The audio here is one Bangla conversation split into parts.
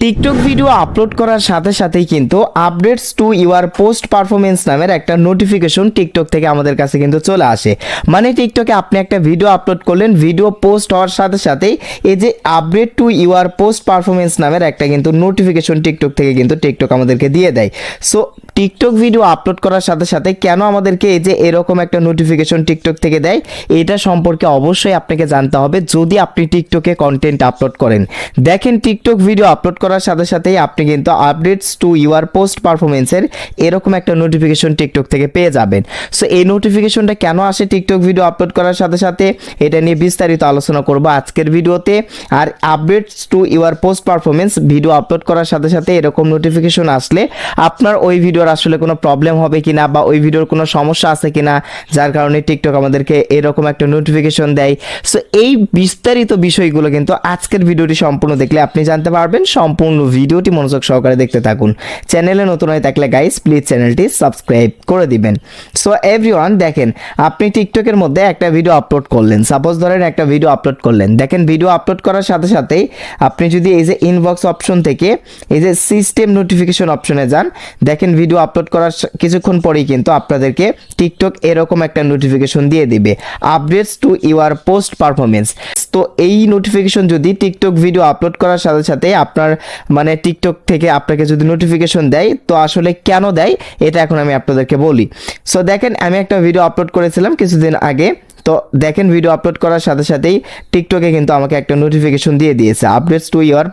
টিকটক ভিডিও আপলোড করার সাথে সাথেই কিন্তু updates to your post performance নামের একটা নোটিফিকেশন টিকটক থেকে আমাদের কাছে কিন্তু চলে আসে। মানে টিকটকে আপনি একটা ভিডিও আপলোড করলেন ভিডিও পোস্ট হওয়ার সাথে সাথেই এই যে update to your post performance নামের একটা কিন্তু নোটিফিকেশন টিকটক থেকে কিন্তু টিকটক আমাদেরকে দিয়ে দেয়। সো টিকটক ভিডিও আপলোড করার সাথে সাথে কেন আমাদেরকে এই যে এরকম একটা নোটিফিকেশন টিকটক থেকে দেয়, এটা সম্পর্কে অবশ্যই আপনাকে জানতে হবে। যদি আপনি টিকটকে কন্টেন্ট আপলোড করেন, দেখেন টিকটক ভিডিও আপলোড করার সাথে সাথেই আপনি কিন্তু আপডেটস টু ইউর পোস্ট পারফরমেন্সের এরকম একটা নোটিফিকেশন টিকটক থেকে পেয়ে যাবেন। সো এই নোটিফিকেশনটা কেন আসে টিকটক ভিডিও আপলোড করার সাথে সাথে? এটা নিয়ে বিস্তারিত আলোচনা করব আজকের ভিডিওতে। আর updates to your post performance video upload করার সাথে সাথে এরকম নোটিফিকেশন আসলে আপনার ওই ভিডিওর আসলে কোনো প্রবলেম হবে কিনা বা ওই ভিডিওর কোনো সমস্যা আছে কিনা, যার কারণে টিকটক আমাদেরকে এরকম একটা নোটিফিকেশন দেয়। সো এই বিস্তারিত বিষয়গুলো কিন্তু আজকের ভিডিওটি সম্পূর্ণ দেখলে আপনি জানতে পারবেন, সম্পূর্ণ ভিডিওটি মনোযোগ সহকারে দেখতে থাকুন। চ্যানেলে নতুন হয়ে থাকলে গাইস প্লিজ চ্যানেলটি সাবস্ক্রাইব করে দিবেন। সো এভরিওয়ান দেখেন, আপনি টিকটকের মধ্যে একটা ভিডিও আপলোড করলেন। সাপোজ ধরেন একটা ভিডিও আপলোড করলেন। দেখেন ভিডিও আপলোড করার সাথে সাথেই আপনি যদি এই যে ইনবক্স অপশন থেকে এই যে সিস্টেম নোটিফিকেশন অপশনে যান, দেখেন ভিডিও আপলোড করার কিছুক্ষণ পরেই কিন্তু আপনাদেরকে টিকটক এরকম একটা নোটিফিকেশন দিয়ে দিবে। Updates to your post performance তো এই নোটিফিকেশন যদি টিকটক ভিডিও আপলোড করার সাথে সাথে আপনার মানে টিকটক থেকে আপনাকে যদি নোটিফিকেশন দেয়, তো আসলে কেন দেয়, এটা এখন আমি আপনাদেরকে বলি। সো দেখেন, আমি একটা ভিডিও আপলোড করেছিলাম কিছুদিন আগে। তো, দেখেন ভিডিও আপলোড করার সাথে সাথেই টিকটকে কিন্তু আমাকে একটা নোটিফিকেশন দিয়ে দিয়েছে updates to your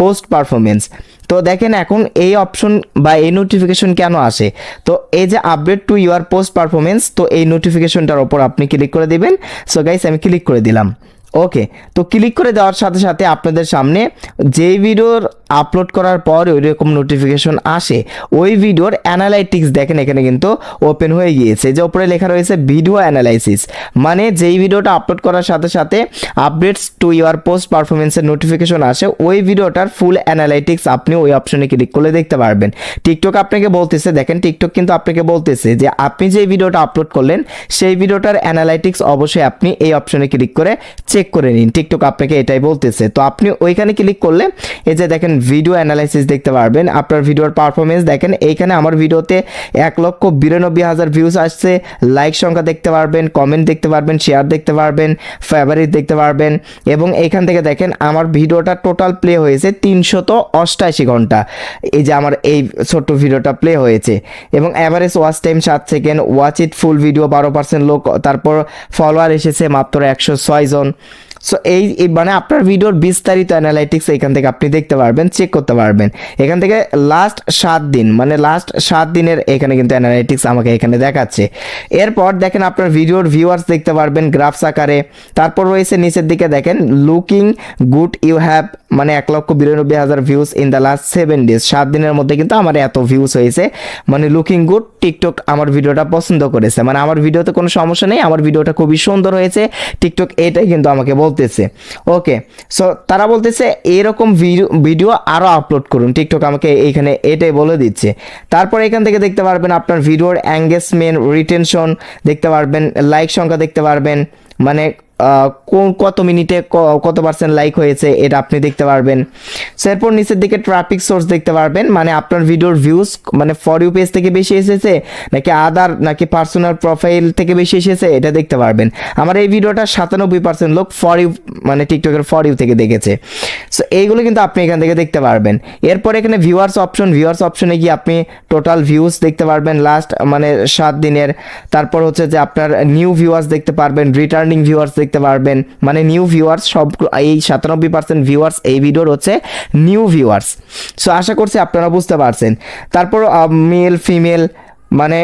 post performance তো, দেখেন, এখন এই অপশন বা এই নোটিফিকেশন কেন আসে? তো, এই যে update to your post performance তো এই নোটিফিকেশনটার ওপর আপনি ক্লিক করে দিবেন। সো গাইস আমি ক্লিক করে দিলাম। ওকে তো ক্লিক করে দেওয়ার সাথে সাথে আপনাদের সামনে যে ভিডিওর আপলোড করার পর ওই রকম নোটিফিকেশন আসে, ওই ভিডিওর অ্যানালাইটিক্স দেখেন, এখানে কিন্তু ওপেন হয়ে গিয়েছে। যে উপরে লেখা রয়েছে ভিডিও অ্যানালাইসিস মানে যেই ভিডিওটা আপলোড করার সাথে সাথে আপডেটস টু ইউর পোস্ট পারফরমেন্সের নোটিফিকেশন আসে, ওই ভিডিওটার ফুল অ্যানালাইটিক্স আপনি ওই অপশনে ক্লিক করলে দেখতে পারবেন। টিকটক আপনাকে বলতেছে, দেখেন টিকটক কিন্তু আপনাকে বলতেছে যে আপনি যে ভিডিওটা আপলোড করলেন, সেই ভিডিওটার অ্যানালাইটিক্স অবশ্যই আপনি এই অপশনে ক্লিক করে চেক করে নিন টিকটক আপনাকে এটাই বলতেছে। তো আপনি ওইখানে ক্লিক করলে এই যে দেখেন ভিডিও অ্যানালাইসিস দেখতে পারবেন, আপনার ভিডিওর পারফরমেন্স দেখেন, এইখানে আমার ভিডিওতে এক লক্ষ বিরানব্বই হাজার ভিউজ আসছে লাইক সংখ্যা দেখতে পারবেন কমেন্ট দেখতে পারবেন শেয়ার দেখতে পারবেন ফেভারিট দেখতে পারবেন এবং এইখান থেকে দেখেন আমার ভিডিওটা টোটাল প্লে হয়েছে তিনশত অষ্টাশি ঘণ্টা। এই যে আমার এই ছোট্ট ভিডিওটা প্লে হয়েছে এবং অ্যাভারেজ ওয়াচ টাইম সাত second watch it full video বারো পার্সেন্ট লোক তারপর ফলোয়ার এসেছে মাত্র একশো ছয় জন। সো এই মানে আপনার ভিডিওর বিস্তারিত অ্যানালাইটিক্স এখান থেকে আপনি দেখতে পারবেন চেক করতে পারবেন। এখান থেকে লাস্ট সাত দিন মানে লাস্ট সাত দিনের এখানে কিন্তু অ্যানালাইটিক্স আমাকে এখানে দেখাচ্ছে। এরপর দেখেন আপনার ভিডিওর ভিউয়ার্স দেখতে পারবেন গ্রাফস আকারে। তারপর রয়েছে নিচের দিকে দেখেন লুকিং গুড ইউ হ্যাভ মানে এক লক্ষ বিরানব্বই হাজার views in the last seven days সাত দিনের মধ্যে কিন্তু আমার এত ভিউজ হয়েছে। মানে লুকিং গুড টিকটক আমার ভিডিওটা পছন্দ করেছে। মানে আমার ভিডিওতে কোনো সমস্যা নেই, আমার ভিডিওটা খুবই সুন্দর হয়েছে। টিকটক এটাই কিন্তু আমাকে বলতেছে। ওকে সো তারা বলতেছে, এরকম ভিডিও আরও আপলোড করুন। টিকটক আমাকে এইখানে এটাই বলে দিচ্ছে। তারপর এখান থেকে দেখতে পারবেন আপনার ভিডিওর অ্যাঙ্গেজমেন্ট রিটেনশন দেখতে পারবেন লাইক সংখ্যা দেখতে পারবেন। মানে কত মিনিটে কত পার্সেন্ট লাইক হয়েছে এটা আপনি দেখতে পারবেন। So, এরপর নিচের দিকে ট্রাফিক সোর্স দেখতে পারবেন মানে আপনার ভিডিওর ভিউজ মানে ফর ইউ পেজ থেকে বেশি এসেছে নাকি আদার নাকি পার্সোনাল প্রোফাইল থেকে বেশি এসেছে এটা দেখতে পারবেন। আমার এই ভিডিওটা সাতানব্বই পার্সেন্ট লোক ফর ইউ মানে টিকটকের ফর ইউ থেকে দেখেছে। সো এইগুলো কিন্তু আপনি এখান থেকে দেখতে পারবেন। এরপর এখানে ভিউয়ার্স অপশন ভিউয়ার্স অপশনে গিয়ে আপনি টোটাল ভিউজ দেখতে পারবেন লাস্ট মানে সাত দিনের। তারপর হচ্ছে যে আপনার নিউ ভিউয়ার্স দেখতে পারবেন রিটার্নিং ভিউয়ার্স দেখতে পারবেন। মানে নিউ ভিউয়ার্স সব এই সাতানব্বই পার্সেন্ট ভিউয়ার্স এই ভিডিওর হচ্ছে নিউ ভিউয়ার্স সো আশা করছি আপনারা বুঝতে পারছেন। তারপর মেল ফিমেল মানে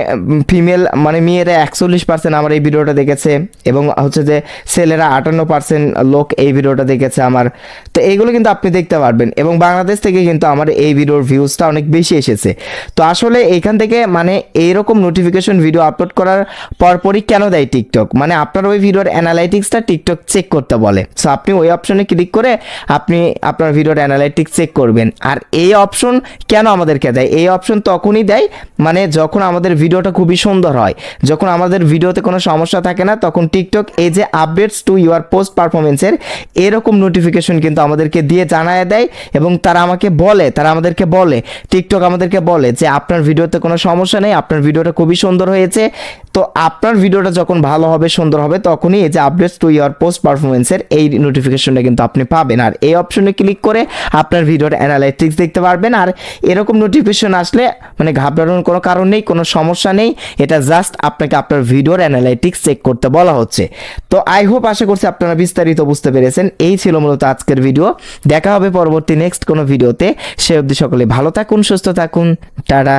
ফিমেল মানে মেয়েরা একচল্লিশ পার্সেন্ট আমার এই ভিডিওটা দেখেছে এবং হচ্ছে যে ছেলেরা আটান্ন পার্সেন্ট লোক এই ভিডিওটা দেখেছে আমার। তো এইগুলো কিন্তু আপনি দেখতে পারবেন এবং বাংলাদেশ থেকে কিন্তু আমার এই ভিডিওর ভিউজটা অনেক বেশি এসেছে। তো আসলে এখান থেকে মানে এইরকম নোটিফিকেশন ভিডিও আপলোড করার পরপরই কেন দেয় টিকটক মানে আপনার ওই ভিডিওর অ্যানালাইটিক্সটা টিকটক চেক করতে বলে। সো আপনি ওই অপশনে ক্লিক করে আপনি আপনার ভিডিওর অ্যানালাইটিক্স চেক করবেন। আর এই অপশন কেন আমাদেরকে দেয়? এই অপশন তখনই দেয় মানে যখন আমাদের ভিডিওটা খুবই সুন্দর হয়। যখন আমাদের ভিডিওতে কোনো সমস্যা থাকে না, তখন টিকটক এই যে আপডেটস টু ইউর পোস্ট পারফরমেন্সের এরকম নোটিফিকেশন কিন্তু আমাদেরকে দিয়ে জানায় দেয় এবং তারা আমাকে বলে, তারা আমাদেরকে বলে টিকটক আমাদেরকে বলে যে আপনার ভিডিওতে কোনো সমস্যা নেই, আপনার ভিডিওটা খুবই সুন্দর হয়েছে। তো আপনার ভিডিওটা যখন ভালো হবে, সুন্দর হবে, তখনই এই যে আপডেটস টু ইউর পোস্ট পারফরমেন্সের এই নোটিফিকেশনটা কিন্তু আপনি পাবেন। আর এই অপশনে ক্লিক করে আপনার ভিডিওর অ্যানালাইটিক্স দেখতে পারবেন। আর এরকম নোটিফিকেশন আসলে মানে ঘাবড়ানোর কোনো কারণ নেই, কোনো সমস্যা নেই। এটা জাস্ট আপনাকে আপনার ভিডিওর অ্যানালাইটিক্স চেক করতে বলা হচ্ছে। তো আই হোপ আশা করছি আপনারা বিস্তারিত বুঝতে পেরেছেন। এই ছিল মূলত আজকের ভিডিও দেখা হবে পরবর্তী নেক্সট কোনো ভিডিওতে সে অবধি সকলে ভালো থাকুন, সুস্থ থাকুন। টাটা।